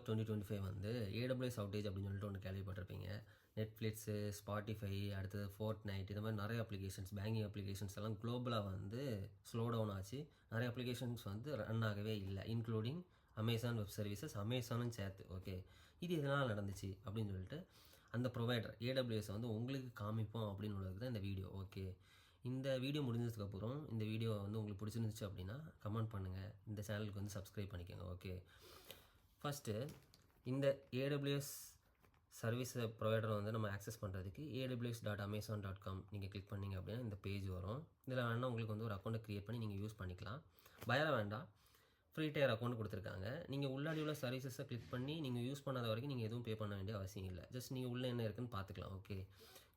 December twenty twenty five வந்து AWS outage அப்படின்னு சொல்லிட்டு ஒன்று கேள்விப்பட்டிருப்பீங்க. நெட்ஃப்ளிக்ஸு ஸ்பாட்டிஃபை அடுத்தது ஃபோர்ட் நைட் இந்த மாதிரி நிறைய அப்ளிகேஷன்ஸ் பேங்கிங் அப்ளிகேஷன்ஸ் எல்லாம் குளோபலாக வந்து ஸ்லோ டவுன் ஆச்சு. நிறைய அப்ளிகேஷன்ஸ் வந்து ரன் ஆகவே இல்லை இன்க்ளூடிங் அமேசான் வெப் சர்வீசஸ் அமேசானும் சேர்த்து ஓகே இது எதனால் நடந்துச்சு அப்படின்னு சொல்லிட்டு அந்த ப்ரொவைடர் ஏடபிள்யூஎஸ் வந்து உங்களுக்கு காமிப்போம் அப்படின்னு உள்ளது தான் இந்த வீடியோ ஓகே இந்த வீடியோ முடிஞ்சதுக்கப்புறம் இந்த வீடியோ வந்து உங்களுக்கு பிடிச்சிருந்துச்சு அப்படின்னா கமெண்ட் பண்ணுங்கள் இந்த சேனலுக்கு வந்து சப்ஸ்கிரைப் பண்ணிக்கோங்க ஓகே ஃபஸ்ட்டு இந்த ஏடபிள்யூஎஸ் சர்வீஸ் ப்ரொவைடரை வந்து நம்ம ஆக்சஸ் பண்ணுறதுக்கு AWS dot Amazon dot com நீங்கள் கிளிக் பண்ணிங்க அப்படின்னா இந்த பேஜ் வரும். இதில் வேணால் உங்களுக்கு வந்து ஒரு அக்கௌண்ட்டை க்ரியேட் பண்ணி நீங்கள் யூஸ் பண்ணிக்கலாம். பயர வேண்டாம். ஃப்ரீ டயர் அக்கௌண்ட் கொடுத்துருக்காங்க. நீங்கள் உள்ளாடி உள்ள சர்வீசஸை கிளிக் பண்ணி நீங்கள் யூஸ் பண்ணாத வரைக்கும் நீங்கள் எதுவும் பே பண்ண வேண்டிய அவசியம் இல்லை. ஜஸ்ட் நீங்கள் உள்ளே என்ன இருக்குன்னு பார்த்துக்கலாம். ஓகே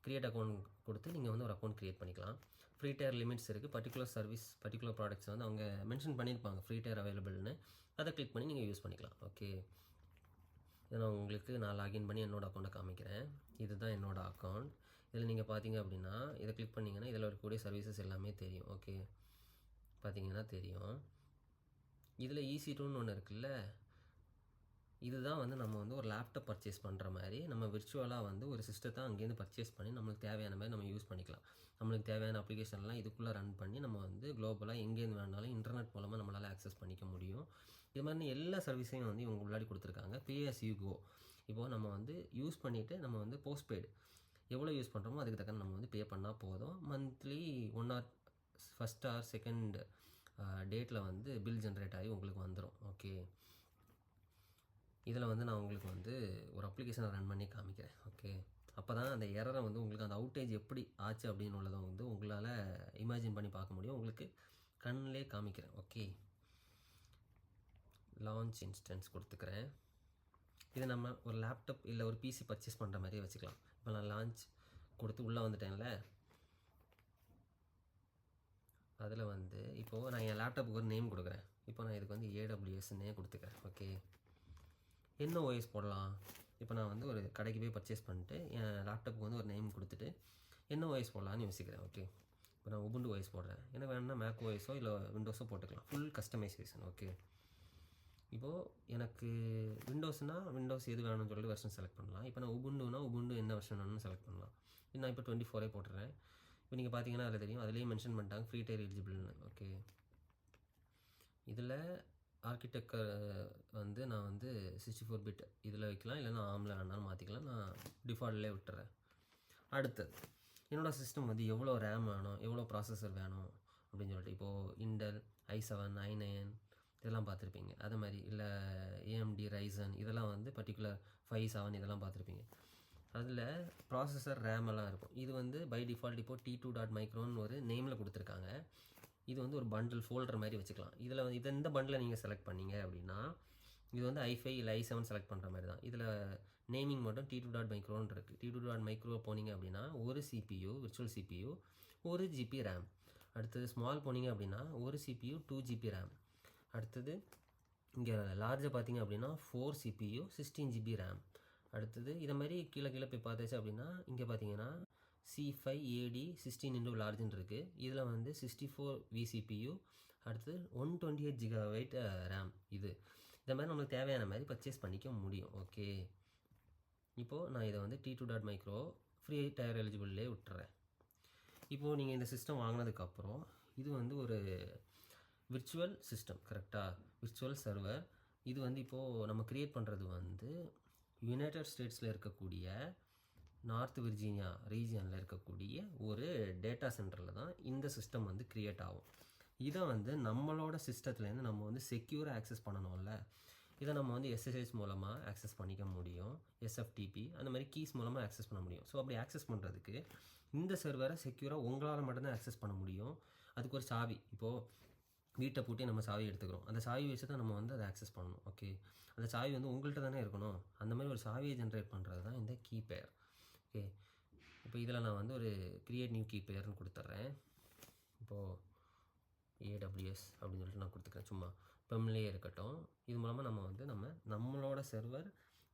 க்ரியேட் அக்கௌண்ட் கொடுத்து நீங்கள் வந்து ஒரு அக்கௌண்ட் க்ரியேட் பண்ணிக்கலாம். ஃப்ரீ டயர் லிமிட்ஸ் இருக்குது பர்டிகுலர் சர்வீஸ் பர்டிகுலர் ப்ராடக்ட்ஸ் வந்து அவங்க மென்ஷன் பண்ணியிருப்பாங்க. ஃப்ரீ டயர் அவைலபிள்னு அதை கிளிக் பண்ணி நீங்கள் யூஸ் பண்ணிக்கலாம். ஓகே இதை நான் உங்களுக்கு நான் லாகின் பண்ணி என்னோடய அக்கௌண்ட்டை காமிக்கிறேன். இதுதான் என்னோடய அக்கௌண்ட் இதில் நீங்கள் பார்த்தீங்க அப்படின்னா இதை கிளிக் பண்ணிங்கன்னா இதில் இருக்கக்கூடிய சர்வீசஸ் எல்லாமே தெரியும். ஓகே பார்த்தீங்கன்னா தெரியும். இதில் ஈசி டூன்னு ஒன்று இருக்குல்ல? இதுதான் வந்து நம்ம வந்து ஒரு லேப்டாப் பர்ச்சேஸ் பண்ணுற மாதிரி நம்ம விர்ச்சுவலாக வந்து ஒரு சிஸ்டத்தை அங்கேருந்து பர்ச்சேஸ் பண்ணி நம்மளுக்கு தேவையான மாதிரி நம்ம யூஸ் பண்ணிக்கலாம். நம்மளுக்கு தேவையான அப்ளிகேஷன்லாம் இதுக்குள்ளே ரன் பண்ணி நம்ம வந்து குளோபலாக எங்கேருந்து வேணாலும் இன்டர்நெட் மூலமாக நம்மளால் ஆக்சஸ் பண்ணிக்க முடியும். இது மாதிரி எல்லா சர்வீஸையும் வந்து இவங்க முன்னாடி கொடுத்துருக்காங்க. பிஎஸ் யூகோ இப்போது நம்ம வந்து யூஸ் பண்ணிவிட்டு நம்ம வந்து போஸ்ட்பெய்டு எவ்வளோ யூஸ் பண்ணுறோமோ அதுக்கு தக்க நம்ம வந்து பே பண்ணால் போதும். Monthly one or first or second டேட்டில் வந்து பில் ஜென்ரேட் ஆகி உங்களுக்கு வந்துடும் ஓகே இதில் வந்து நான் உங்களுக்கு வந்து ஒரு அப்ளிகேஷனை ரன் பண்ணி காமிக்கிறேன் ஓகே அப்போ தான் அந்த எரரை வந்து உங்களுக்கு அந்த அவுட்டேஜ் எப்படி ஆச்சு அப்படின்னு உள்ளதை வந்து உங்களால் இமேஜின் பண்ணி பார்க்க முடியும். உங்களுக்கு கண்ணிலே காமிக்கிறேன் ஓகே லான்ச் இன்ஸ்டன்ஸ் கொடுத்துக்கிறேன். இதை நம்ம ஒரு லேப்டாப் இல்லை ஒரு பிசி பர்ச்சேஸ் பண்ணுற மாதிரியே வச்சுக்கலாம். இப்போ நான் லான்ச் கொடுத்து உள்ளே வந்துட்டேன்ல. அதில் வந்து இப்போது நான் என் லேப்டாப்புக்கு ஒரு நேம் கொடுக்குறேன். இப்போ நான் இதுக்கு வந்து ஏடபிள்யூஎஸ்ன்னே கொடுத்துக்கிறேன் ஓகே என்ன ஓஎஸ் போடலாம்? இப்போ நான் வந்து ஒரு கடைக்கு போய் பர்ச்சேஸ் பண்ணிட்டு என் லேப்டாப்புக்கு வந்து ஒரு நேம் கொடுத்துட்டு என்ன ஓஎஸ் போடலான்னு யோசிக்கிறேன் ஓகே இப்போ நான் உபுண்டு ஓஎஸ் போடுறேன். எனக்கு வேணும்னா மேக் ஓஎஸோ இல்லை விண்டோஸோ போட்டுக்கலாம். ஃபுல் கஸ்டமைசேஷன் ஓகே இப்போது எனக்கு விண்டோஸ்னால் விண்டோஸ் எது வேணும்னு சொல்லிட்டு வெர்ஷன் செலக்ட் பண்ணலாம். இப்போ நான் உபுண்டுனா உபுண்டு என்ன வெர்ஷன் வேணும்னு செலக்ட் பண்ணலாம். நான் இப்போ டுவெண்ட்டி ஃபோரே போட்டுறேன். இப்போ நீங்கள் பார்த்தீங்கன்னா அதில் தெரியும். அதிலேயே மென்ஷன் பண்ணிட்டாங்க ஃப்ரீ டயர் எலிஜிபிள்னு ஓகே இதில் ஆர்கிடெக்டர் வந்து நான் வந்து சிக்ஸ்டி ஃபோர் பிட் இதில் வைக்கலாம் இல்லைனா ஆமில் வேணாலும் மாற்றிக்கலாம் நான் டிஃபால்ட்லேயே விட்டுறேன். அடுத்தது என்னோடய சிஸ்டம் வந்து எவ்வளோ ரேம் வேணும் எவ்வளோ ப்ராசஸர் வேணும் அப்படின்னு சொல்லிட்டு இப்போது Intel i seven i nine இதெல்லாம் பார்த்துருப்பீங்க. அது மாதிரி இல்லை ஏஎம்டி ரைசன் இதெல்லாம் வந்து பர்டிகுலர் ஃபைவ் செவன் இதெல்லாம் பார்த்துருப்பீங்க. அதில் ப்ராசஸர் ரேமெல்லாம் இருக்கும். இது வந்து பை டிஃபால்ட் இப்போது டி டூ டாட் மைக்ரோன்னு ஒரு நேமில் கொடுத்துருக்காங்க. இது வந்து ஒரு பண்டில் ஃபோல்டர் மாதிரி வச்சுக்கலாம். இதில் வந்து இது இந்த பண்டில் நீங்கள் செலக்ட் பண்ணீங்க அப்படின்னா இது வந்து ஐஃபை இல்லை ஐ செவன் செலக்ட் பண்ணுற மாதிரி தான். இதில் நேமிங் மட்டும் டி டூ டாட் மைக்ரோன்னு இருக்குது டி டூ டாட் மைக்ரோ போனீங்க அப்படின்னா ஒரு சிபியூ விர்ச்சுவல் சிபியு ஒரு ஜிபி ரேம் அடுத்தது ஸ்மால் போனீங்க அப்படின்னா ஒரு சிபியு டூ ஜிபி ரேம் அடுத்தது இங்கே லார்ஜாக பார்த்தீங்க அப்படின்னா four CPU sixteen GB RAM அடுத்தது இதை மாதிரி கீழே கீழே போய் பார்த்தாச்சு அப்படின்னா இங்கே பார்த்தீங்கன்னா C five AD sixteen into லார்ஜ்னு இருக்குது இதில் வந்து சிக்ஸ்டி ஃபோர் விசிபியு அடுத்து one twenty eight gigabyte RAM இது. இந்த மாதிரி நம்மளுக்கு தேவையான மாதிரி பர்ச்சேஸ் பண்ணிக்க முடியும். ஓகே இப்போது நான் இதை வந்து T two dot micro free tier எலிஜிபிள்லே விட்டுறேன். இப்போது நீங்கள் இந்த சிஸ்டம் வாங்கினதுக்கப்புறம் இது வந்து ஒரு விர்ச்சுவல் சிஸ்டம் கரெக்டாக விர்ச்சுவல் சர்வர் இது வந்து இப்போது நம்ம க்ரியேட் பண்ணுறது வந்து யுனைடெட் ஸ்டேட்ஸில் இருக்கக்கூடிய நார்த் விர்ஜீனியா ரீஜியனில் இருக்கக்கூடிய ஒரு டேட்டா சென்டரில் தான் இந்த சிஸ்டம் வந்து க்ரியேட் ஆகும். இதை வந்து நம்மளோட சிஸ்டத்துலேருந்து நம்ம வந்து செக்யூராக ஆக்சஸ் பண்ணணும்ல. இதை நம்ம வந்து எஸ்எஸ்எஸ் மூலமாக ஆக்சஸ் பண்ணிக்க முடியும். எஸ்எஃப்டிபி அந்த மாதிரி கீஸ் மூலமாக ஆக்சஸ் பண்ண முடியும். ஸோ அப்படி ஆக்சஸ் பண்ணுறதுக்கு இந்த சர்வரை செக்யூராக உங்களால் மட்டும்தான் ஆக்சஸ் பண்ண முடியும். அதுக்கு ஒரு சாவி. இப்போது வீட்டை பூட்டி நம்ம சாவி எடுத்துக்கிறோம். அந்த சாவி வச்சு தான் நம்ம வந்து அதை ஆக்சஸ் பண்ணணும். ஓகே அந்த சாவி வந்து உங்கள்கிட்ட தானே இருக்கணும். அந்த மாதிரி ஒரு சாவியை ஜென்ரேட் பண்ணுறது தான் இந்த கீ பேர் ஓகே. இப்போ இதில் நான் வந்து ஒரு கிரியேட் நியூ கீ பேர்னு கொடுத்துட்றேன். இப்போது ஏடபிள்யூஎஸ் அப்படின்னு சொல்லிட்டு நான் கொடுத்துக்கிறேன். சும்மா பெம்லேயே இருக்கட்டும். இது மூலமாக நம்ம வந்து நம்ம நம்மளோட சர்வர்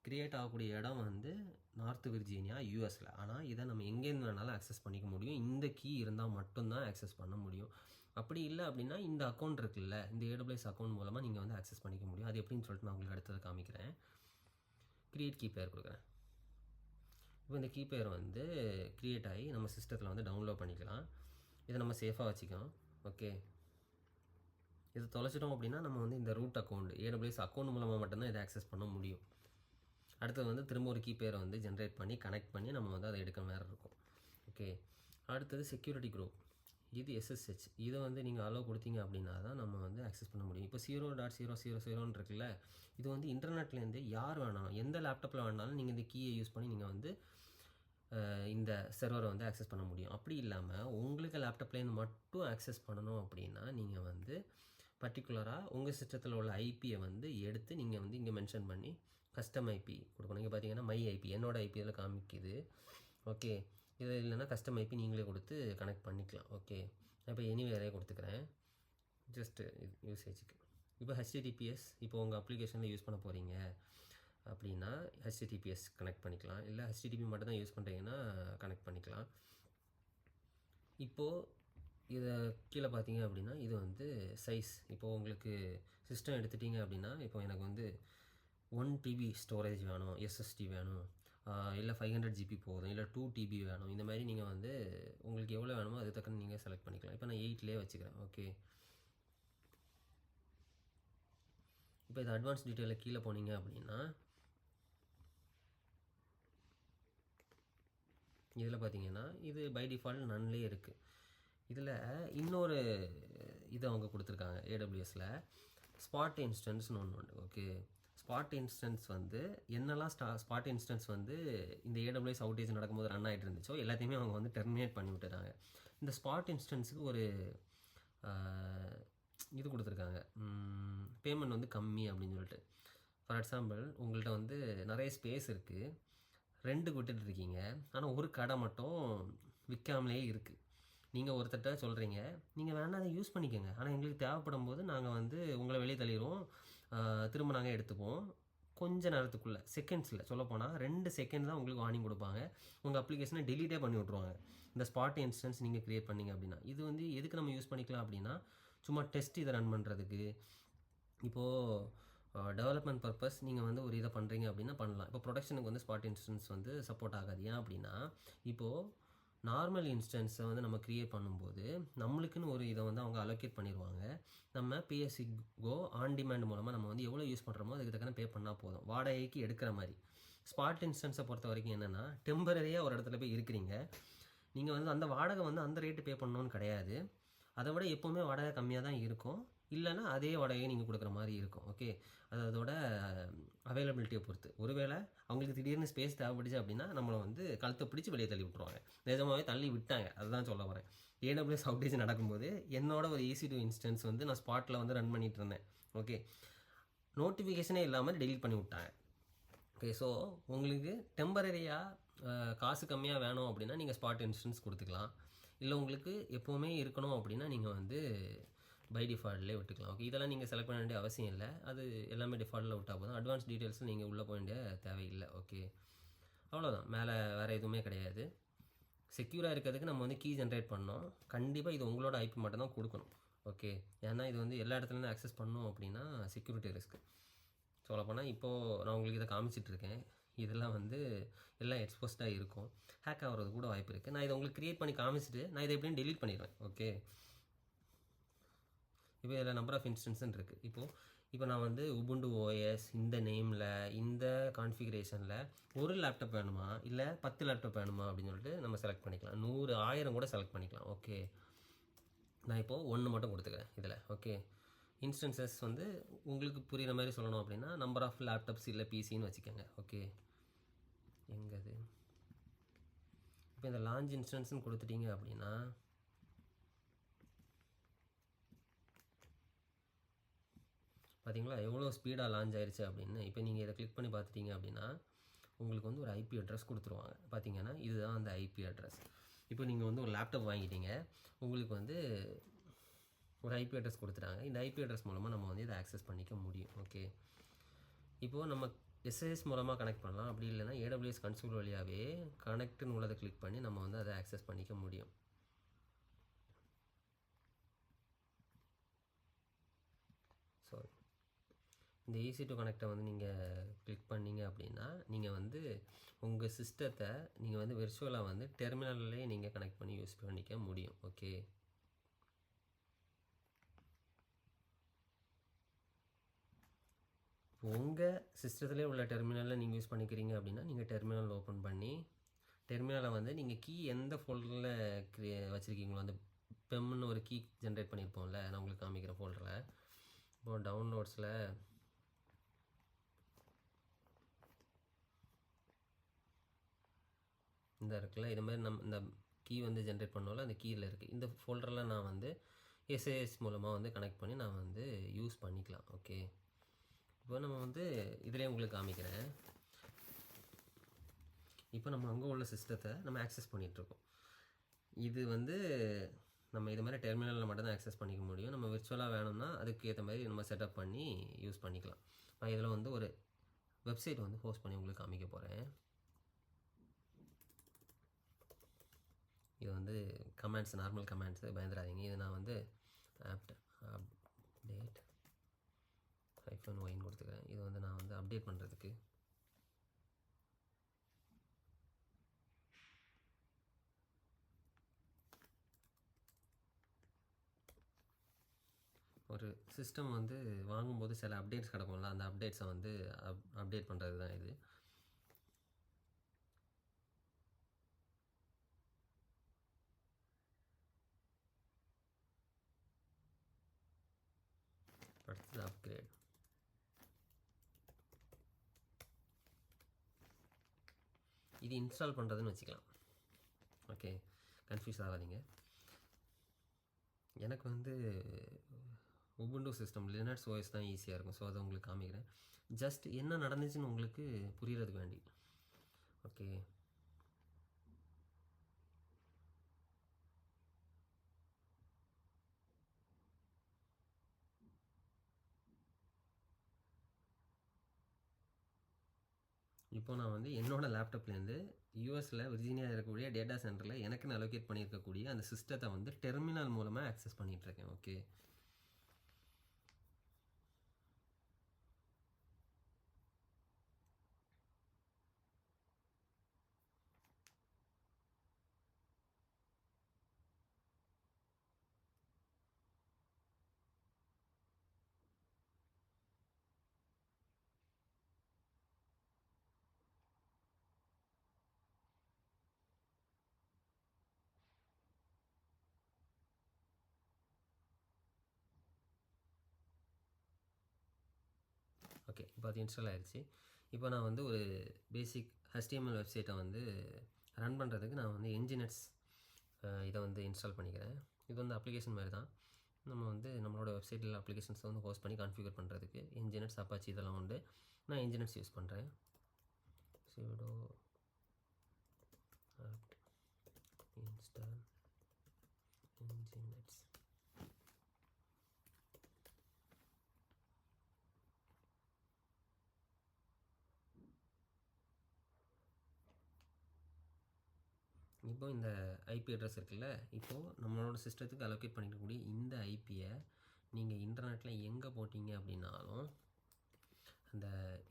க்ரியேட் ஆகக்கூடிய இடம் வந்து நார்த் விர்ஜீனியா யூஎஸில் ஆனால் இதை நம்ம எங்கேருந்து வேணாலும் ஆக்சஸ் பண்ணிக்க முடியும். இந்த கீ இருந்தால் மட்டும்தான் ஆக்சஸ் பண்ண முடியும். அப்படி இல்லை அப்படின்னா இந்த அக்கௌண்ட் இருக்குல்ல இந்த ஏடபிள்யூஎஸ் அக்கௌண்ட் மூலமாக நீங்கள் வந்து ஆக்சஸ் பண்ணிக்க முடியும். அது எப்படின்னு சொல்லிட்டு நான் உங்களுக்கு அடுத்தது காமிக்கிறேன். க்ரியேட் கீ பேர் கொடுக்குறேன். இப்போ இந்த கீபேர் வந்து க்ரியேட் ஆகி நம்ம சிஸ்டத்தில் வந்து டவுன்லோட் பண்ணிக்கலாம். இதை நம்ம சேஃபாக வச்சுக்கலாம். ஓகே இது தொலைச்சிட்டோம் அப்படின்னா நம்ம வந்து இந்த ரூட் அக்கௌண்ட் ஏடபிள்யூஎஸ் அக்கௌண்ட் மூலமாக மட்டும்தான் இதை ஆக்சஸ் பண்ண முடியும். அடுத்தது வந்து திரும்ப ஒரு கீபேரை வந்து ஜென்ரேட் பண்ணி கனெக்ட் பண்ணி நம்ம வந்து அதை எடுக்கிற மாதிரி இருக்கும். ஓகே அடுத்தது செக்யூரிட்டி குரூப் இது எஸ்எஸ்ஹெச் இதை வந்து நீங்கள் அலோவ் கொடுத்தீங்க அப்படின்னா தான் நம்ம வந்து ஆக்சஸ் பண்ண முடியும். இப்போ ஜீரோ டாட் ஜீரோ ஜீரோ ஜீரோன்னு இருக்குல்ல இது வந்து இன்டர்நெட்லேருந்து யார் வேணாலும் எந்த லேப்டாப்பில் வேணாலும் நீங்கள் இந்த கீயை யூஸ் பண்ணி நீங்கள் வந்து இந்த சர்வரை வந்து ஆக்சஸ் பண்ண முடியும். அப்படி இல்லாமல் உங்களுக்கு லேப்டாப்லேருந்து மட்டும் ஆக்சஸ் பண்ணணும் அப்படின்னா நீங்கள் வந்து பர்டிகுலராக உங்கள் சிஸ்டத்தில் உள்ள ஐபியை வந்து எடுத்து நீங்கள் வந்து இங்கே மென்ஷன் பண்ணி கஸ்டம் ஐபி கொடுக்கணும். இங்கே பார்த்தீங்கன்னா மை ஐபி என்னோடய ஐபி இதில் காமிக்குது. ஓகே இது இல்லைன்னா கஸ்டம் ஐபி நீங்களே கொடுத்து கனெக்ட் பண்ணிக்கலாம். ஓகே நான் இப்போ எனி எனிவேரே கொடுத்துக்கிறேன். ஜஸ்ட்டு யூசேஜுக்கு இப்போ ஹெச்டிடிபிஎஸ் இப்போ உங்கள் அப்ளிகேஷனில் யூஸ் பண்ண போகிறீங்க அப்படின்னா ஹெச்டிடிபிஎஸ் கனெக்ட் பண்ணிக்கலாம். இல்லை ஹெச்டிடிபி மட்டும் தான் யூஸ் பண்ணுறீங்கன்னா கனெக்ட் பண்ணிக்கலாம். இப்போது இதை கீழே பார்த்தீங்க அப்படின்னா இது வந்து சைஸ் இப்போது உங்களுக்கு சிஸ்டம் எடுத்துட்டீங்க அப்படின்னா இப்போ எனக்கு வந்து ஒன் டிபி ஸ்டோரேஜ் வேணும் எஸ்எஸ்டி வேணும். இல்லை ஃபைவ் ஹண்ட்ரட் ஜிபி போதும் இல்லை டூ டிபி வேணும். இந்த மாதிரி நீங்கள் வந்து உங்களுக்கு எவ்வளோ வேணுமோ அது தக்கன நீங்கள் செலக்ட் பண்ணிக்கலாம். இப்போ நான் எயிட்லேயே வச்சுக்கிறேன் ஓகே இப்போ இது அட்வான்ஸ் டீட்டெயிலில் கீழே போனீங்க அப்படின்னா இதில் பார்த்தீங்கன்னா இது பை டிஃபால்ட் நன்லே இருக்குது இதில் இன்னொரு இது அவங்க கொடுத்துருக்காங்க ஏடபிள்யூஎஸில் ஸ்பாட் இன்ஸ்டன்ஸ்னு ஒன்று உண்டு. ஓகே ஸ்பாட் இன்ஸ்டன்ஸ் வந்து என்னெல்லாம் ஸ்டா ஸ்பாட் இன்ஸ்டன்ஸ் வந்து இந்த ஏடபிள்யூஎஸ் அவுட்டேஜ் நடக்கும்போது ரன் ஆகிட்டு இருந்துச்சோ எல்லாத்தையுமே அவங்க வந்து டெர்மினேட் பண்ணி விட்டுட்டாங்க. இந்த ஸ்பாட் இன்ஸ்டன்ஸுக்கு ஒரு இது கொடுத்துருக்காங்க. பேமெண்ட் வந்து கம்மி அப்படின்னு சொல்லிட்டு. ஃபார் எக்ஸாம்பிள் உங்கள்கிட்ட வந்து நிறைய ஸ்பேஸ் இருக்குது ரெண்டு விட்டுட்டு இருக்கீங்க ஆனால் ஒரு கடை மட்டும் விற்காமலே இருக்குது நீங்கள் ஒருத்தர்கிட்ட சொல்கிறீங்க நீங்கள் வேணால் அதை யூஸ் பண்ணிக்கோங்க. ஆனால் எங்களுக்கு தேவைப்படும் போது நாங்கள் வந்து உங்களை வெளியே தள்ளிடுவோம். திரும்ப நாங்கள் எடுத்துப்போம் கொஞ்ச நேரத்துக்குள்ளே செகண்ட்ஸில் சொல்லப்போனால் ரெண்டு செகண்ட் தான் உங்களுக்கு வார்னிங் கொடுப்பாங்க. உங்கள் அப்ளிகேஷனை டெலீட்டே பண்ணி விட்ருவாங்க இந்த ஸ்பாட் இன்ஸ்டன்ஸ் நீங்கள் க்ரியேட் பண்ணீங்க அப்படின்னா. இது வந்து எதுக்கு நம்ம யூஸ் பண்ணிக்கலாம் அப்படின்னா சும்மா டெஸ்ட் இதை ரன் பண்ணுறதுக்கு இப்போது டெவலப்மெண்ட் பர்பஸ் நீங்கள் வந்து ஒரு இதை பண்ணுறீங்க அப்படின்னா பண்ணலாம். இப்போ ப்ரொடக்ஷனுக்கு வந்து ஸ்பாட் இன்ஸ்டன்ஸ் வந்து சப்போர்ட் ஆகாது. ஏன் அப்படின்னா இப்போது நார்மல் இன்ஸ்டன்ஸை வந்து நம்ம க்ரியேட் பண்ணும்போது நம்மளுக்குன்னு ஒரு இதை வந்து அவங்க அலோகேட் பண்ணிடுவாங்க நம்ம பிஎஸ்சி கோ ஆன் டிமாண்ட் மூலமாக நம்ம வந்து எவ்வளோ யூஸ் பண்ணுறோமோ அதுக்கு தக்கன பே பண்ணால் போதும். வாடகைக்கு எடுக்கிற மாதிரி. ஸ்பாட் இன்ஸ்டன்ஸை பொறுத்த வரைக்கும் என்னென்னா டெம்பரரியாக ஒரு இடத்துல போய் இருக்கிறீங்க. நீங்கள் வந்து அந்த வாடகை வந்து அந்த ரேட்டு பே பண்ணணும்னு கிடையாது. அதை விட எப்போவுமே வாடகை கம்மியாக தான் இருக்கும். இல்லைன்னா அதே வடையை நீங்கள் கொடுக்குற மாதிரி இருக்கும் ஓகே அது அதோட அவைலபிலிட்டியை பொறுத்து. ஒருவேளை அவங்களுக்கு திடீர்னு ஸ்பேஸ் தேவைப்படுச்சு அப்படின்னா நம்மளை வந்து கழுத்தை பிடிச்சி வெளியே தள்ளி விட்ருவாங்க நிஜமாவே தள்ளி விட்டாங்க அதுதான் சொல்ல வரேன். ஏடபிள்யூஎஸ் அவுட்டேஜ் நடக்கும்போது என்னோட ஒரு ஈஸி டூ இன்ஸ்டன்ஸ் வந்து நான் ஸ்பாட்டில் வந்து ரன் பண்ணிட்டு இருந்தேன் ஓகே நோட்டிஃபிகேஷனே இல்லாமல் டெலிட் பண்ணி விட்டாங்க. ஓகே ஸோ உங்களுக்கு டெம்பரரியாக காசு கம்மியாக வேணும் அப்படின்னா நீங்கள் ஸ்பாட் இன்ஸ்டன்ஸ் கொடுத்துக்கலாம். இல்லை உங்களுக்கு எப்போவுமே இருக்கணும் அப்படின்னா நீங்கள் வந்து பை டிஃபால்ட்லேயே விட்டுக்கலாம். ஓகே இதெல்லாம் நீங்கள் செலக்ட் பண்ண வேண்டிய அவசியம் இல்லை. அது எல்லாமே டிஃபால்ட்டில் விட்டால் போதும். அட்வான்ஸ் டீட்டெயில்ஸ் நீங்கள் உள்ளே போக வேண்டிய தேவையில்லை. ஓகே அவ்வளோதான் மேலே வேறு எதுவுமே கிடையாது. செக்யூராக இருக்கிறதுக்கு நம்ம வந்து கீ ஜென்ரேட் பண்ணோம் கண்டிப்பாக இது உங்களோட ஐபி மட்டும் தான் கொடுக்கணும். ஓகே ஏன்னா இது வந்து எல்லா இடத்துலேருந்து அக்சஸ் பண்ணோம் அப்படின்னா செக்யூரிட்டி ரிஸ்க் சொல்லப்போனால் இப்போது நான் உங்களுக்கு இதை காமிச்சிட்டு இருக்கேன். இதெல்லாம் வந்து எல்லாம் எக்ஸ்போஸ்டாக இருக்கும். ஹேக் ஆகிறது கூட வாய்ப்பு இருக்குது நான் இதை உங்களுக்கு க்ரியேட் பண்ணி காமிச்சிட்டு நான் இதை எப்படியும் டெலிட் பண்ணிடுவேன். ஓகே இப்போ இதில் நம்பர் ஆஃப் இன்ஸ்டன்ஸ்னு இருக்குது இப்போது இப்போ நான் வந்து உபுண்டு ஓஎஸ் இந்த நேமில் இந்த கான்ஃபிகரேஷனில் ஒரு லேப்டாப் வேணுமா? இல்லை பத்து லேப்டாப் வேணுமா? அப்படின்னு சொல்லிட்டு நம்ம செலக்ட் பண்ணிக்கலாம். நூறு ஆயிரம் கூட செலக்ட் பண்ணிக்கலாம். ஓகே நான் இப்போது ஒன்று மட்டும் கொடுத்துக்கிறேன் இதில். ஓகே இன்ஸ்டன்சஸ் வந்து உங்களுக்கு புரிகிற மாதிரி சொல்லணும் அப்படின்னா நம்பர் ஆஃப் லேப்டாப்ஸ் இல்லை பிசின்னு வச்சுக்கோங்க. ஓகே எங்கே இப்போ இந்த லான்ச் இன்ஸ்டன்ஸ்னு கொடுத்துட்டீங்க அப்படின்னா பார்த்தீங்களா எவ்வளோ ஸ்பீடாக லான்ச் ஆயிடுச்சு அப்படின்னு இப்போ நீங்கள் இதை கிளிக் பண்ணி பார்த்துட்டீங்க அப்படின்னா உங்களுக்கு வந்து ஒரு ஐபி அட்ரஸ் கொடுத்துருவாங்க. பார்த்தீங்கன்னா இதுதான் அந்த ஐபி அட்ரஸ் இப்போ நீங்கள் வந்து ஒரு லேப்டாப் வாங்கிட்டீங்க. உங்களுக்கு வந்து ஒரு ஐபி அட்ரஸ் கொடுத்துட்டாங்க. இந்த ஐபி அட்ரஸ் மூலமாக நம்ம வந்து இதை ஆக்சஸ் பண்ணிக்க முடியும். ஓகே இப்போது நம்ம எஸ்எஸ் மூலமாக கனெக்ட் பண்ணலாம். அப்படி இல்லைன்னா ஏடபிள்யூஎஸ் கன்சோல் வழியாகவே கனெக்ட்னு உள்ளதை கிளிக் பண்ணி நம்ம வந்து அதை ஆக்சஸ் பண்ணிக்க முடியும். இந்த ஈஸி டு கனெக்டை வந்து நீங்கள் கிளிக் பண்ணிங்க அப்படின்னா நீங்கள் வந்து உங்கள் சிஸ்டத்தை நீங்கள் வந்து விர்ச்சுவலாக வந்து டெர்மினல்லே நீங்கள் கனெக்ட் பண்ணி யூஸ் பண்ணிக்க முடியும். ஓகே உங்கள் சிஸ்டத்துலேயே உள்ள டெர்மினலில் நீங்கள் யூஸ் பண்ணிக்கிறீங்க அப்படின்னா நீங்கள் டெர்மினல் ஓப்பன் பண்ணி டெர்மினலை வந்து நீங்கள் கீ எந்த ஃபோல்டரில் க்ரியே வச்சுருக்கீங்களோ அந்த பெம்னு ஒரு கீ ஜென்ரேட் பண்ணியிருப்போம்ல நான் உங்களுக்கு காமிக்கிறேன் ஃபோல்டரில் இப்போ டவுன்லோட்ஸில் இந்த இருக்குல்ல இது மாதிரி நம்ம இந்த கீ வந்து ஜென்ரேட் பண்ணோம்ல அந்த கீயில் இருக்குது இந்த ஃபோல்டரில் நான் வந்து எஸ்ஏஎஸ் மூலமாக வந்து கனெக்ட் பண்ணி நான் வந்து யூஸ் பண்ணிக்கலாம் ஓகே இப்போ நம்ம வந்து இதிலே உங்களுக்கு காமிக்கிறேன். இப்போ நம்ம அங்கே உள்ள சிஸ்டத்தை நம்ம ஆக்சஸ் பண்ணிகிட்ருக்கோம் இது வந்து நம்ம இது மாதிரி டெர்மினலில் மட்டும்தான் ஆக்சஸ் பண்ணிக்க முடியும். நம்ம விர்ச்சுவலாக வேணும்னா அதுக்கு ஏற்ற மாதிரி நம்ம செட்டப் பண்ணி யூஸ் பண்ணிக்கலாம். நான் இதில் வந்து ஒரு வெப்சைட் வந்து ஹோஸ்ட் பண்ணி உங்களுக்கு காமிக்க போகிறேன் இது வந்து கமெண்ட்ஸ் நார்மல் கமெண்ட்ஸு பயந்துடாதீங்க இது நான் வந்து ஆப்ட் அப்டேட் ஐஃபோன் ஒயின் கொடுத்துக்கிறேன். இது வந்து நான் வந்து அப்டேட் பண்ணுறதுக்கு ஒரு சிஸ்டம் வந்து வாங்கும்போது சில அப்டேட்ஸ் கிடக்கும்ல அந்த அப்டேட்ஸை வந்து அப் அப்டேட் பண்ணுறது தான் இது. அடுத்தது அப்கிரேட் இது இன்ஸ்டால் பண்ணுறதுன்னு வச்சுக்கலாம். ஓகே கன்ஃபியூஸ் ஆகாதீங்க. எனக்கு வந்து உபுண்டு சிஸ்டம் லினட்ஸ் ஓஎஸ் தான் ஈஸியாக இருக்கும். ஸோ அதை உங்களுக்கு காமிக்கிறேன். ஜஸ்ட் என்ன நடந்துச்சுன்னு உங்களுக்கு புரியறதுக்கு வேண்டி. ஓகே இப்போ நான் வந்து என்னோடய லேப்டாப்லேருந்து யூஎஸில் விர்ஜீனியா இருக்கக்கூடிய டேட்டா சென்டரில் எனக்குன்னு அலோகேட் பண்ணியிருக்கக்கூடிய அந்த சிஸ்டத்தை வந்து டெர்மினல் மூலமாக ஆக்சஸ் பண்ணிகிட்ருக்கேன் ஓகே ஓகே இப்போ அது இன்ஸ்டால் ஆகிடுச்சு இப்போ நான் வந்து ஒரு பேசிக் ஹெச்டிஎம்எல் வெப்சைட்டை வந்து ரன் பண்ணுறதுக்கு நான் வந்து என்ஜினட்ஸ் இதை வந்து இன்ஸ்டால் பண்ணிக்கிறேன். இது வந்து அப்ளிகேஷன் மாதிரி தான் நம்ம வந்து நம்மளோட வெப்சைட்டில் அப்ளிகேஷன்ஸை வந்து ஹோஸ்ட் பண்ணி கான்ஃபிகர் பண்ணுறதுக்கு என்ஜினட்ஸ் அப்பாச்சி இதெல்லாம் உண்டு. நான் என்ஜினட்ஸ் யூஸ் பண்ணுறேன் sudo இன்ஸ்டால் install இப்போ இந்த ஐபி அட்ரஸ் இருக்குல்ல இப்போது நம்மளோட சிஸ்டத்துக்கு அலோகேட் பண்ணிக்கக்கூடிய இந்த ஐபியை நீங்கள் இன்டர்நெட்டில் எங்கே போட்டிங்க அப்படின்னாலும் அந்த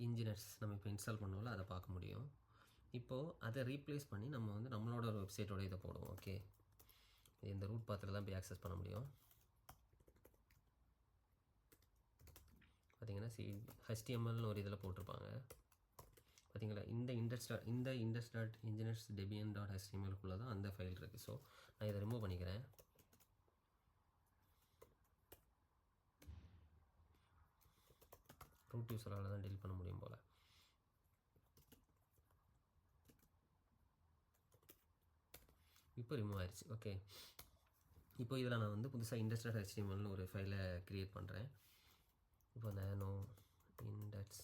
இன்ஜினியர்ஸ் நம்ம இப்போ இன்ஸ்டால் பண்ணுவோம்ல அதை பார்க்க முடியும். இப்போது அதை ரீப்ளேஸ் பண்ணி நம்ம வந்து நம்மளோட ஒரு வெப்சைட்டோட இதை போடுவோம் ஓகே இந்த ரூட் பாத்தில் தான் போய் ஆக்சஸ் பண்ண முடியும். பார்த்தீங்கன்னா சி ஹெச்டிஎம்எல்னு ஒரு இதில் போட்டிருப்பாங்க. பார்த்தீங்களா இந்த இண்டஸ் இந்த index dot nginx Debian dot ஹெச்டிஎம்எல்குள்ளே தான் அந்த ஃபைல் இருக்குது ஸோ நான் இதை ரிமூவ் பண்ணிக்கிறேன். ரூட் யூஸரால் தான் டெலிட் பண்ண முடியும் போல். இப்போ ரிமூவ் ஆயிடுச்சு ஓகே இப்போ இதில் நான் வந்து புதுசாக இண்டஸ்ட்ரியல் ஹெச்டிஎம்எல்னு ஒரு ஃபைலை க்ரியேட் பண்ணுறேன் இப்போ நேனோ இண்டெக்ஸ்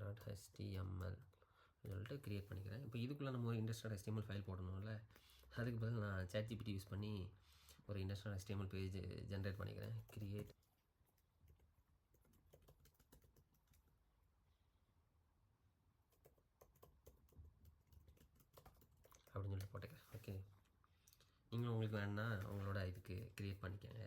டாட் ஹெச்டிஎம்எல் சொல்லிட்டு க்ரியேட் பண்ணிக்கிறேன். இப்போ இதுக்குள்ளே நம்ம ஒரு இண்டஸ்ட்ரியல் HTML ஃபைல் போடணும்ல. அதுக்கு பதில் நான் ChatGPT யூஸ் பண்ணி ஒரு இண்டஸ்ட்ரியல் HTML பேஜ் ஜென்ரேட் பண்ணிக்கிறேன். க்ரியேட் அப்படின்னு சொல்லி போட்டுக்கிறேன். ஓகே நீங்களும் உங்களுக்கு வேணுன்னா உங்களோட இதுக்கு க்ரியேட் பண்ணிக்கோங்க.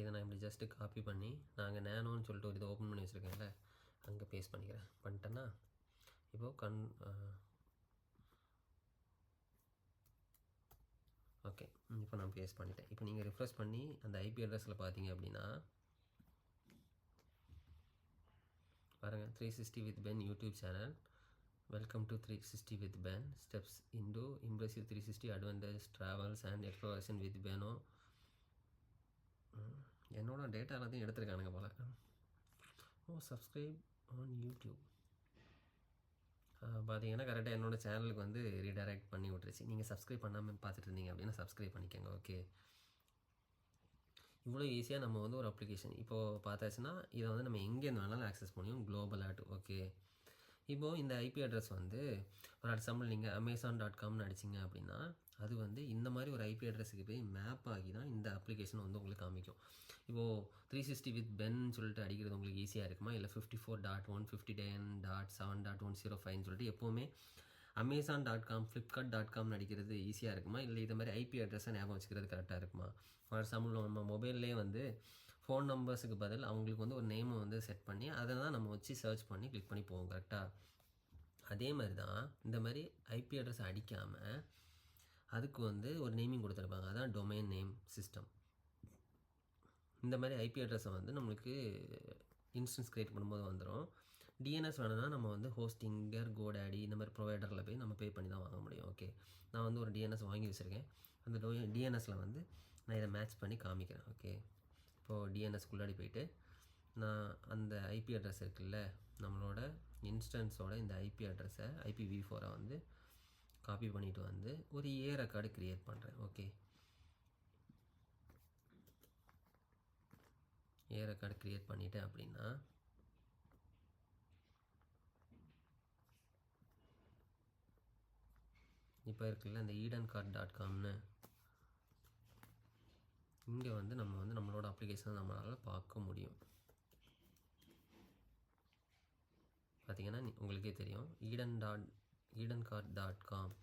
இதை நான் இப்படி ஜஸ்ட்டு காப்பி பண்ணி நாங்கள் நேனோன்னு சொல்லிட்டு ஒரு இதை ஓப்பன் பண்ணி வச்சுருக்கேன்ல அங்கே பேஸ்ட் பண்ணிக்கிறேன். பண்ணிட்டேன்னா இப்போது கண் ஓகே இப்போ நான் பேஸ்ட் பண்ணிட்டேன். இப்போ நீங்கள் ரிஃப்ரெஷ் பண்ணி அந்த ஐபி அட்ரஸில் பார்த்தீங்க அப்படின்னா பாருங்கள் three sixty with Ben YouTube channel welcome to three sixty with Ben steps into impressive three sixty adventures travels and exploration with Beno என்னோட டேட்டா எல்லாத்தையும் எடுத்திருக்கானுங்க போல். ஓ சப்ஸ்கிரைப் ஆன் யூடியூப் பார்த்தீங்கன்னா கரெக்டாக என்னோடய சேனலுக்கு வந்து ரீடைரக்ட் பண்ணி விட்டுருச்சு. நீங்கள் சப்ஸ்கிரைப் பண்ணாமல் பார்த்துட்டு இருந்தீங்க அப்படின்னா சப்ஸ்கிரைப் பண்ணிக்கோங்க ஓகே இவ்வளோ ஈஸியாக நம்ம வந்து ஒரு அப்ளிகேஷன் இப்போது பார்த்தாச்சுன்னா இதை வந்து நம்ம எங்கேருந்து வேணாலும் ஆக்சஸ் பண்ணியும் குளோபல் ஆட் ஓகே இப்போது இந்த ஐபி அட்ரஸ் வந்து ஃபார் எக்ஸாம்பிள் நீங்கள் அமேசான் டாட் காம்னு அடிச்சிங்க அப்படின்னா அது வந்து இந்த மாதிரி ஒரு ஐபி அட்ரஸுக்கு போய் மேப் ஆகி தான் இந்த அப்ளிகேஷன் வந்து உங்களுக்கு காமிக்கும். இப்போது த்ரீ சிக்ஸ்டி வித் பென் சொல்லிட்டு அடிக்கிறது உங்களுக்கு ஈஸியாக இருக்குமா? இல்லை fifty four dot one fifty ten dot seven dot one zero ஃபைவ்னு சொல்லிட்டு எப்போவுமே Amazon dot com Flipkart dot காம்னு அடிக்கிறது ஈஸியாக இருக்குமா? இல்லை இது மாதிரி ஐபி அட்ரஸை ஞாபகம் வச்சுக்கிறது கரெக்டாக இருக்குமா? ஃபார் எக்ஸாம்பிள் நம்ம மொபைல்லே வந்து ஃபோன் நம்பர்ஸுக்கு பதில் அவங்களுக்கு வந்து ஒரு நேமை வந்து செட் பண்ணி அதை தான் நம்ம வச்சு சர்ச் பண்ணி கிளிக் பண்ணி போவோம் கரெக்டாக அதே மாதிரி தான் இந்த மாதிரி ஐபி அட்ரஸ் அடிக்காமல் அதுக்கு வந்து ஒரு நேமிங் கொடுத்துருப்பாங்க. அதான் டொமைன் நேம் சிஸ்டம் இந்த மாதிரி ஐபி அட்ரஸை வந்து நம்மளுக்கு இன்ஸ்டன்ஸ் க்ரியேட் பண்ணும்போது வந்துடும் டிஎன்எஸ் வேணும்னா நம்ம வந்து ஹோஸ்டிங்கர் கோடாடி இந்த மாதிரி ப்ரொவைடரில் போய் நம்ம பே பண்ணி தான் வாங்க முடியும். ஓகே நான் வந்து ஒரு டிஎன்எஸ் வாங்கி வச்சுருக்கேன். அந்த டோ டிஎன்எஸில் வந்து நான் இதை மேட்ச் பண்ணி காமிக்கிறேன். ஓகே இப்போது டிஎன்எஸ்க்குள்ளாடி போயிட்டு நான் அந்த ஐபி அட்ரஸ் இருக்குல்ல நம்மளோட இன்ஸ்டன்ஸோட இந்த ஐபி அட்ரஸை ஐபி வி ஃபோரை வந்து காப்பி பண்ணிவிட்டு வந்து ஒரு ஏ ரெக்கார்டு க்ரியேட் பண்ணுறேன் ஓகே ஏ ரெக்கார்டு க்ரியேட் பண்ணிட்டேன் அப்படின்னா இப்போ இருக்குல்ல இந்த ஈடன் கார்ட் டாட் காம்னு இங்கே வந்து நம்ம வந்து நம்மளோட அப்ளிகேஷனை நம்மளால் பார்க்க முடியும். பார்த்திங்கன்னா நீ- உங்களுக்கே தெரியும். Eden dot Eden card dot com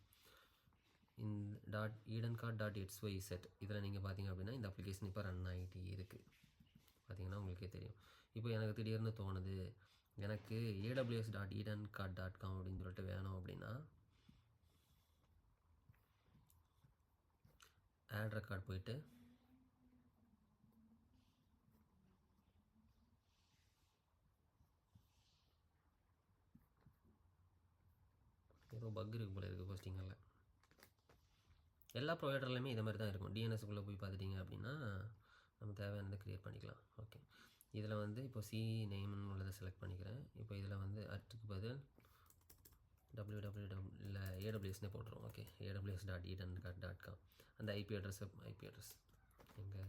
இந்த dot Eden card dot X Y Z இதில் நீங்கள் பார்த்தீங்க அப்படின்னா இந்த அப்ளிகேஷன் இப்போ ரன் ஆகிட்டு இருக்குது பார்த்தீங்கன்னா உங்களுக்கே தெரியும். இப்போ எனக்கு திடீர்னு தோணுது எனக்கு AWS dot Eden card dot com அப்படின்னு சொல்லிட்டு வேணும் அப்படின்னா ஆட் ரெக்கார்ட் போயிட்டு ஏதோ பக் இருக்கு போல இருக்குது போஸ்டிங்கில் எல்லா ப்ரொவைடர்லையுமே இதை மாதிரி தான் இருக்கும். டிஎன்எஸ்க்குள்ளே போய் பார்த்துட்டிங்க அப்படின்னா நம்ம தேவையானதை க்ரியேட் பண்ணிக்கலாம். ஓகே இதில் வந்து இப்போ சி நேம்னு உள்ளதை செலக்ட் பண்ணிக்கிறேன். இப்போ இதில் வந்து அட்டுக்கு பதில் டபிள்யூ டபிள்யூ டபுள் இல்லை ஏடபிள்யூஎஸ்னே போட்டுரும். Okay AWS dot Eden dot dot com அந்த ஐபி அட்ரஸ் ஐபி அட்ரஸ் எங்கே?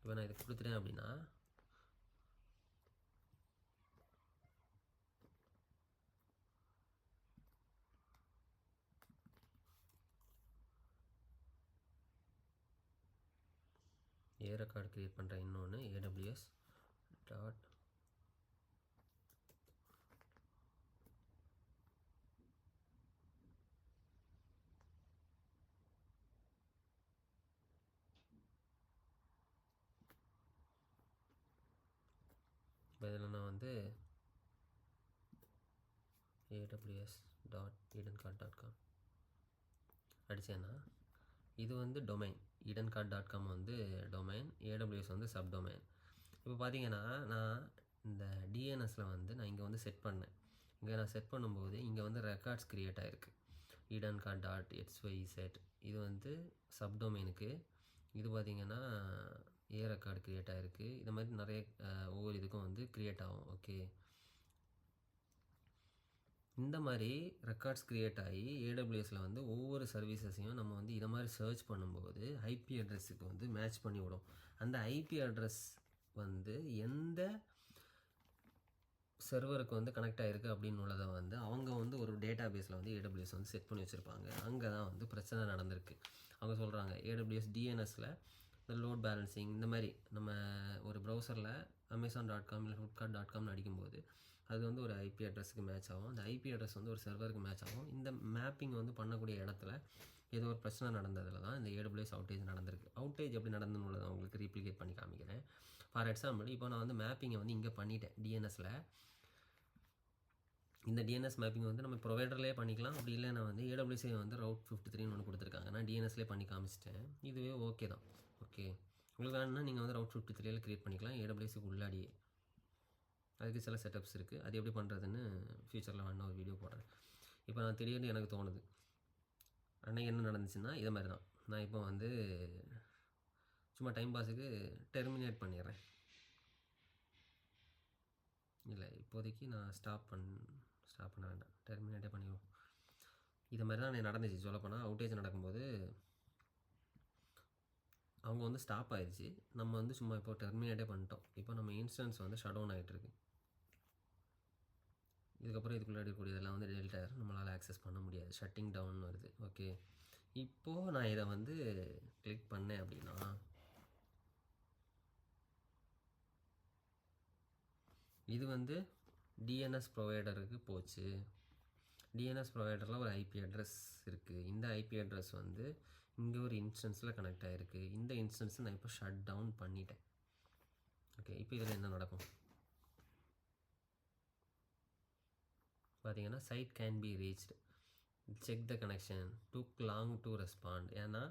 இப்போ நான் இதை கொடுத்துட்டேன் அப்படின்னா ஏ ரெக்கார்டு க்ரியேட் பண்ணுறேன் இன்னொன்று ஏடபிள்யூஎஸ் டாட் இதில் நான் வந்து AWS dot Eden card dot com அடித்தேன்னா இது வந்து domain Eden card dot com வந்து டொமைன் ஏடபிள்யூஎஸ் வந்து சப் டொமைன் இப்போ பார்த்தீங்கன்னா நான் இந்த டிஎன்எஸில் வந்து நான் இங்கே வந்து செட் பண்ணேன். இங்கே நான் செட் பண்ணும்போது இங்கே வந்து ரெக்கார்ட்ஸ் க்ரியேட் ஆகிருக்கு Eden card dot X Y Z இது வந்து சப் டொமைனுக்கு இது பார்த்தீங்கன்னா ஏ ரெக்கார்டு க்ரியேட் ஆகிருக்கு இது மாதிரி நிறைய ஒவ்வொரு இதுக்கும் வந்து க்ரியேட் ஆகும். ஓகே இந்த மாதிரி ரெக்கார்ட்ஸ் க்ரியேட் ஆகி ஏடபிள்யூஎஸில் வந்து ஒவ்வொரு சர்வீசஸையும் நம்ம வந்து இதை மாதிரி சர்ச் பண்ணும்போது ஐபி அட்ரஸுக்கு வந்து மேட்ச் பண்ணி விடும். அந்த ஐபி அட்ரஸ் வந்து எந்த சர்வருக்கு வந்து கனெக்ட் ஆகிருக்கு அப்படின்னு உள்ளதை வந்து அவங்க வந்து ஒரு டேட்டா பேஸில் வந்து ஏடபிள்யூஎஸ் வந்து செட் பண்ணி வச்சுருப்பாங்க. அங்கே தான் வந்து பிரச்சனை நடந்திருக்கு. அவங்க சொல்கிறாங்க ஏடபிள்யூஎஸ் டிஎன்எஸில் இந்த லோட் பேலன்சிங் இந்த மாதிரி நம்ம ஒரு ப்ரௌசரில் அமேசான் டாட் காம் இல்லை ஃப்ளிப்கார்ட் டாட் காம்னு அடிக்கும்போது அது வந்து ஒரு ஐபி அட்ரஸுக்கு மேட்ச் ஆகும். அந்த ஐபி அட்ரஸ் வந்து ஒரு சர்வருக்கு மேட்ச் ஆகும். இந்த மேப்பிங் வந்து பண்ணக்கூடிய இடத்துல ஏதோ ஒரு பிரச்சனை நடந்ததில் தான் இந்த ஏடபிள்யூஎஸ் அவுட்டேஜ் நடந்திருக்கு. அவுட்டேஜ் எப்படி நடந்துன்னு உள்ளதை உங்களுக்கு ரீப்ளிகேட் பண்ணி காமிக்கிறேன். ஃபார் எக்ஸாம்பிள் இப்போ நான் வந்து மேப்பிங்கை வந்து இங்கே பண்ணிட்டேன் டிஎன்எஸில் இந்த டிஎன்எஸ் மேப்பிங் வந்து நம்ம ப்ரொவைடர்லேயே பண்ணிக்கலாம். அப்படி இல்லைன்னா வந்து ஏடபிள்யூசி வந்து ரவுட் ஃபிஃப்டி த்ரீன்னு ஒன்று கொடுத்துருக்காங்க. நான் டிஎன்எஸ்லேயே பண்ணி காமிச்சிட்டேன். இதுவே ஓகே தான். ஓகே உங்களுக்கு வேணும்னா நீங்கள் வந்து ரவுட் ஃபிஃப்டி த்ரீல க்ரியேட் பண்ணிக்கலாம். ஏடபிள்யூசிக்கு உள்ளாடியே. அதுக்கு சில செட்டப்ஸ் இருக்குது அது எப்படி பண்ணுறதுன்னு ஃப்யூச்சரில் வேணா ஒரு வீடியோ போடுறேன். இப்போ நான் திடீர்னு எனக்கு தோணுது. அன்னைக்கு என்ன நடந்துச்சுன்னா இதை மாதிரி தான் நான் இப்போ வந்து சும்மா டைம் பாஸுக்கு டெர்மினேட் பண்ணிடுறேன். இல்லை இப்போதைக்கு நான் ஸ்டாப் பண் ஸ்டாப் பண்ண வேண்டாம். டெர்மினேட்டே பண்ணிடுவோம். இது மாதிரி தான் நடந்துச்சு. சொல்லப்போனால் அவுட்டேஜ் நடக்கும்போது அவங்க வந்து ஸ்டாப் ஆயிடுச்சு. நம்ம வந்து சும்மா இப்போ டெர்மினேட்டே பண்ணிட்டோம். இப்போ நம்ம இன்ஸ்டன்ஸ் வந்து ஷட் டவுன் ஆகிட்டுருக்கு இதுக்கப்புறம் இதுக்குள்ளே இருக்கக்கூடியதெல்லாம் வந்து டெல்ட் நம்மளால் ஆக்சஸ் பண்ண முடியாது. ஷட்டிங் டவுன் வருது. ஓகே இப்போது நான் இதை வந்து கிளிக் பண்ணேன் அப்படின்னா இது வந்து டிஎன்எஸ் ப்ரொவைடருக்கு போச்சு. டிஎன்எஸ் ப்ரொவைடரில் ஒரு ஐபி அட்ரஸ் இருக்குது இந்த ஐபி அட்ரஸ் வந்து இங்கே ஒரு இன்ஸ்டன்ஸில் கனெக்ட் ஆகிருக்கு இந்த இன்ஸ்டன்ஸை நான் இப்போ ஷட் டவுன் பண்ணிட்டேன். ஓகே இப்போ இதில் என்ன நடக்கும்? பார்த்தீங்கன்னா site can be reached check the connection took long to respond ஏன்னா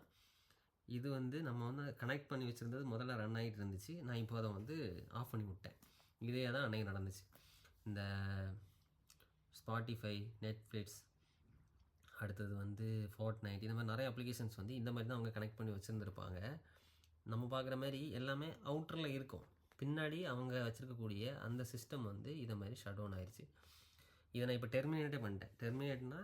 இது வந்து நம்ம வந்து கனெக்ட் பண்ணி வச்சுருந்தது முதல்ல ரன் ஆகிட்டு இருந்துச்சு. நான் இப்போ அதை வந்து ஆஃப் பண்ணி விட்டேன். இதே தான் அன்னைக்கு நடந்துச்சு. இந்த ஸ்பாட்டிஃபை நெட்ஃப்ளிக்ஸ் அடுத்தது வந்து ஃபோர்ட் நைட் இந்த மாதிரி நிறைய அப்ளிகேஷன்ஸ் வந்து இந்த மாதிரி தான் அவங்க கனெக்ட் பண்ணி வச்சுருந்துருப்பாங்க. நம்ம பார்க்குற மாதிரி எல்லாமே அவுட்டரில் இருக்கும். பின்னாடி அவங்க வச்சுருக்கக்கூடிய அந்த சிஸ்டம் வந்து இதை மாதிரி ஷட் டவுன் ஆயிடுச்சு இதை நான் இப்போ டெர்மினேட்டே பண்ணிட்டேன். டெர்மினேட்னா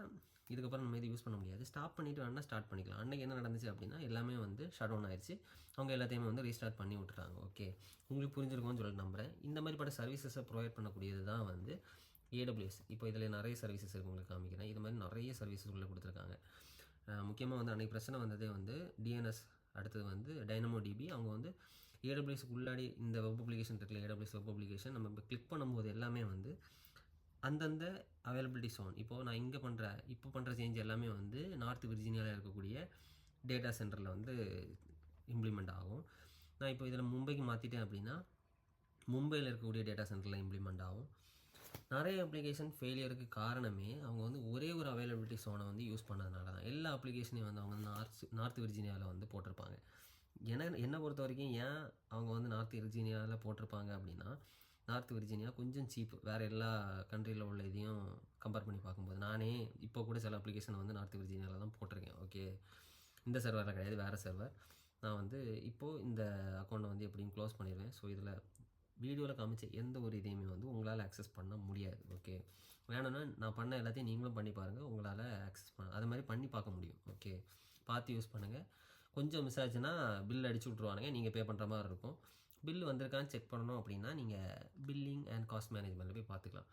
இதுக்கப்புறம் நம்ம இது யூஸ் பண்ண முடியாது. ஸ்டாப் பண்ணிவிட்டு வேணால் ஸ்டார்ட் பண்ணிக்கலாம். அன்றைக்கி என்ன நடந்துச்சு அப்படின்னா எல்லாமே வந்து ஷட் டவுன் ஆயிடுச்சு அவங்க எல்லாத்தையுமே வந்து ரீஸ்டார்ட் பண்ணி விட்டுறாங்க ஓகே உங்களுக்கு புரிஞ்சிருக்கும்னு சொல்லிட்டு நம்புகிறேன் இந்த மாதிரி பட சர்வீசஸை ப்ரொவைட் பண்ணக்கூடியது தான் வந்து ஏடபிள்யூஎஸ் இப்போ இதில் நிறைய சர்வீசஸ் இருக்குது உங்களுக்கு காமிக்கிறேன். இது மாதிரி நிறைய சர்வீசஸ் உள்ளே கொடுத்துருக்காங்க. முக்கியமாக வந்து அன்றைக்கி பிரச்சனை வந்ததே வந்து டிஎன்எஸ் அடுத்தது வந்து டைனமோ டிபி அவங்க வந்து ஏடபிள்யூஎஸ்க்கு உள்ளாடி இந்த வெப் அப்ளிகேஷன் இருக்குல்ல ஏடபிள்யூஎஸ் வெப் அப்ளிகேஷன் நம்ம இப்போ கிளிக் பண்ணும்போது எல்லாமே வந்து அந்தந்த அவைலபிலிட்டி சோன் இப்போது நான் இங்கே பண்ணுற இப்போ பண்ணுற சேஞ்ச் எல்லாமே வந்து நார்த் விர்ஜீனியாவில் இருக்கக்கூடிய டேட்டா சென்டரில் வந்து இம்ப்ளிமெண்ட் ஆகும். நான் இப்போ இதில் மும்பைக்கு மாற்றிட்டேன் அப்படின்னா மும்பையில் இருக்கக்கூடிய டேட்டா சென்டரில் இம்ப்ளிமெண்ட் ஆகும். நிறைய அப்ளிகேஷன் ஃபெயிலியருக்கு காரணமே அவங்க வந்து ஒரே ஒரு அவைலபிலிட்டி சோனை வந்து யூஸ் பண்ணதுனால தான். எல்லா அப்ளிகேஷனையும் வந்து அவங்க நார்த் நார்த் விர்ஜீனியாவில் வந்து போட்டிருப்பாங்க. என என்னை பொறுத்த வரைக்கும் ஏன் அவங்க வந்து நார்த் விர்ஜீனியாவில் போட்டிருப்பாங்க அப்படின்னா நார்த் விர்ஜீனியா கொஞ்சம் சீப். வேறு எல்லா கண்ட்ரியில் உள்ள இதையும் கம்பேர் பண்ணி பார்க்கும்போது நானே இப்போ கூட சில அப்ளிகேஷன் வந்து நார்த் விர்ஜீனியாவில் தான் போட்டிருக்கேன். ஓகே இந்த சர்வரில் கிடையாது வேறு சர்வர் நான் வந்து இப்போது இந்த அக்கௌண்ட்டை வந்து எப்படியும் க்ளோஸ் பண்ணிடுவேன். ஸோ இதில் வீடியோவில் காமிச்ச எந்த ஒரு இதையுமே வந்து உங்களால் ஆக்சஸ் பண்ண முடியாது. ஓகே வேணும்னா நான் பண்ண எல்லாத்தையும் நீங்களும் பண்ணி பாருங்கள் உங்களால் ஆக்சஸ் பண்ண அது மாதிரி பண்ணி பார்க்க முடியும். ஓகே பார்த்து யூஸ் பண்ணுங்கள் கொஞ்சம் மிஸ் ஆச்சுன்னா பில் அடிச்சு விட்ருவானுங்க நீங்கள் பே பண்ணுற மாதிரி இருக்கும். பில் வந்திருக்கான்னு செக் பண்ணணும் அப்படின்னா நீங்கள் பில்லிங் அண்ட் காஸ்ட் மேனேஜ்மெண்ட்டில் போய் பார்த்துக்கலாம்.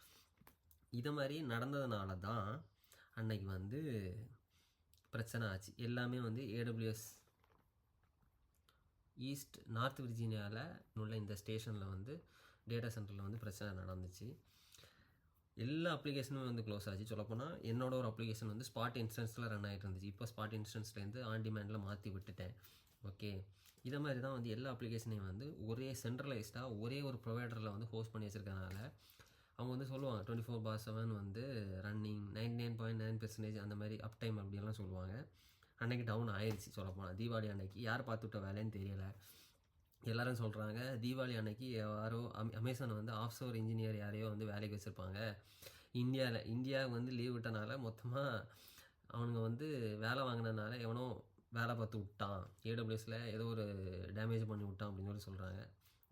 இதை மாதிரி நடந்ததுனால தான் அன்னைக்கு வந்து பிரச்சனை ஆச்சு. எல்லாமே வந்து ஏடபிள்யூஎஸ் ஈஸ்ட் நார்த் விர்ஜீனியாவில் உள்ள இந்த ஸ்டேஷனில் வந்து டேட்டா சென்டரில் வந்து பிரச்சனை நடந்துச்சு. எல்லா அப்ளிகேஷனும் வந்து க்ளோஸ் ஆச்சு. சொல்லப்போனால் என்னோட ஒரு அப்ளிகேஷன் வந்து ஸ்பாட் இன்ஸ்டன்ஸில் ரன் ஆகிட்டு இருந்துச்சு. இப்போ ஸ்பாட் இன்ஸ்டன்ஸ்லேருந்து ஆன் டிமாண்டில் மாற்றி விட்டுட்டேன். ஓகே. இதை மாதிரி தான் வந்து எல்லா அப்ளிகேஷனையும் வந்து ஒரே சென்ட்ரலைஸ்டாக ஒரே ஒரு ப்ரொவைடரில் வந்து ஹோஸ்ட் பண்ணி வச்சுருக்கனால அவங்க வந்து சொல்லுவாங்க டுவெண்ட்டி ஃபோர் பார் செவன் வந்து running ninety nine point nine percentage அந்த மாதிரி அப் டைம் அப்படியெல்லாம் சொல்லுவாங்க. அன்னைக்கு டவுன் ஆயிடுச்சு சொல்லப்போனால் தீபாவளி அன்னைக்கு யார் பார்த்துட்ட வேலைன்னு தெரியலை. எல்லோரும் சொல்கிறாங்க தீபாவளி அன்னைக்கு யாரோ அம் அமேசான் வந்து ஆஃப்ஷோர் இன்ஜினியர் யாரையோ வந்து வேலைக்கு வச்சுருப்பாங்க. இந்தியாவில் இந்தியாவுக்கு வந்து லீவ் விட்டனால மொத்தமாக அவனுங்க வந்து வேலை வாங்கினதுனால எவனோ வேலை பார்த்து விட்டான். ஏடபிள்யூஎஸில் ஏதோ ஒரு டேமேஜ் பண்ணி விட்டான் அப்படின்னு சொல்லி சொல்கிறாங்க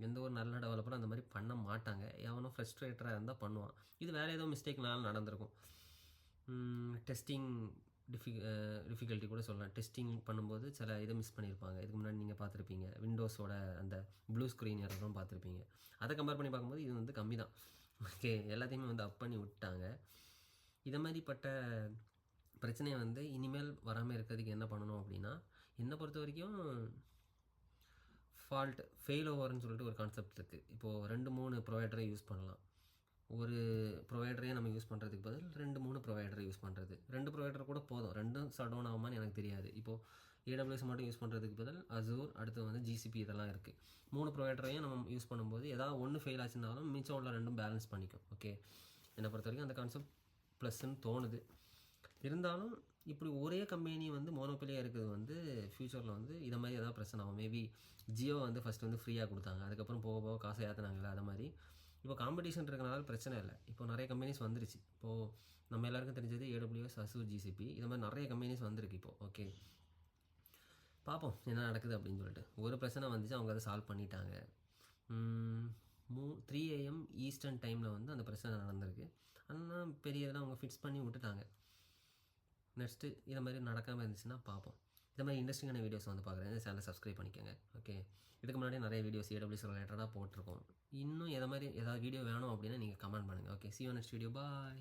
எந்த ஒரு நல்ல டெவலப்பரும் அந்த மாதிரி பண்ண மாட்டாங்க. எவனோ ஃப்ரெஸ்ட்ரேட்டராக இருந்தால் பண்ணுவான். இது வேறு ஏதோ மிஸ்டேக்னாலும் நடந்திருக்கும். டெஸ்டிங் டிஃபி டிஃபிகல்ட்டி கூட சொல்லலாம். டெஸ்டிங் பண்ணும்போது சில இதை மிஸ் பண்ணியிருப்பாங்க. இதுக்கு முன்னாடி நீங்கள் பார்த்துருப்பீங்க. விண்டோஸோட அந்த ப்ளூ ஸ்க்ரீன் எல்லாம் பார்த்துருப்பீங்க. அதை கம்பேர் பண்ணி பார்க்கும்போது இது வந்து கம்மி தான் ஓகே எல்லாத்தையுமே வந்து அப் பண்ணி விட்டாங்க. இதை மாதிரிப்பட்ட பிரச்சனையை வந்து இனிமேல் வராமல் இருக்கிறதுக்கு என்ன பண்ணணும் அப்படின்னா என்னை பொறுத்த வரைக்கும் ஃபால்ட் ஃபெயில் ஓவர்னு சொல்லிட்டு ஒரு கான்செப்ட் இருக்குது இப்போது ரெண்டு மூணு ப்ரொவைடரை யூஸ் பண்ணலாம். ஒரு ப்ரொவைடரையே நம்ம யூஸ் பண்ணுறதுக்கு பதில் ரெண்டு மூணு ப்ரொவைடரை யூஸ் பண்ணுறது ரெண்டு ப்ரொவைடர் கூட போதும். ரெண்டும் சடோன் ஆகுமான்னு எனக்கு தெரியாது. இப்போது ஏடபிள்யூஎஸ் மட்டும் யூஸ் பண்ணுறதுக்கு பதில் அசூர் அடுத்து வந்து ஜிசிபி இதெல்லாம் இருக்குது மூணு ப்ரொவைடரையும் நம்ம யூஸ் பண்ணும்போது ஏதாவது ஒன்று ஃபெயில் ஆச்சுனாலும் மிச்சம் உள்ள ரெண்டும் பேலன்ஸ் பண்ணிக்கும். ஓகே என்னை பொறுத்த வரைக்கும் அந்த கான்செப்ட் ப்ளஸ்ன்னு தோணுது. இருந்தாலும் இப்படி ஒரே கம்பெனி வந்து மோனோப்பிலியாக இருக்கிறது வந்து ஃப்யூச்சரில் வந்து இதை மாதிரி ஏதாவது பிரச்சனை ஆகும். மேபி ஜியோ வந்து ஃபஸ்ட் வந்து ஃப்ரீயாக கொடுத்தாங்க. அதுக்கப்புறம் போக போக காசை ஏற்றினாங்களே அது மாதிரி. இப்போ காம்படிஷன் இருக்கனால பிரச்சனை இல்லை. இப்போ நிறைய கம்பெனிஸ் வந்துருச்சு. இப்போது நம்ம எல்லாருக்கும் தெரிஞ்சது ஏடபிள்யூஎஸ் அசூர் ஜிசிபி இது மாதிரி நிறைய கம்பெனிஸ் வந்திருக்கு இப்போது ஓகே பார்ப்போம் என்ன நடக்குது அப்படின்னு சொல்லிட்டு. ஒரு பிரச்சனை வந்துச்சு அவங்க அதை சால்வ் பண்ணிட்டாங்க. மூ த்ரீ ஏஎம் ஈஸ்டர்ன் டைமில் வந்து அந்த பிரச்சனை நடந்திருக்கு. ஆனால் பெரியதெல்லாம் அவங்க ஃபிக்ஸ் பண்ணி விட்டுட்டாங்க. நெக்ஸ்ட்டு இதை மாதிரி நடக்காமல் இருந்துச்சுன்னா பார்ப்போம். இந்த மாதிரி இன்ட்ரெஸ்டிங்கான வீடியோஸ் வந்து பார்க்குறேன். இந்த சேனலை சப்ஸ்கிரைப் பண்ணிக்கோங்க. ஓகே இதுக்கு முன்னாடி நிறைய வீடியோஸ் ஏடபிள்யூஸ் ரிலேட்டடாக போட்டிருக்கோம். இன்னும் எதை மாதிரி ஏதாவது வீடியோ வேணும் அப்படின்னா நீங்கள் கமெண்ட் பண்ணுங்கள் okay see next video bye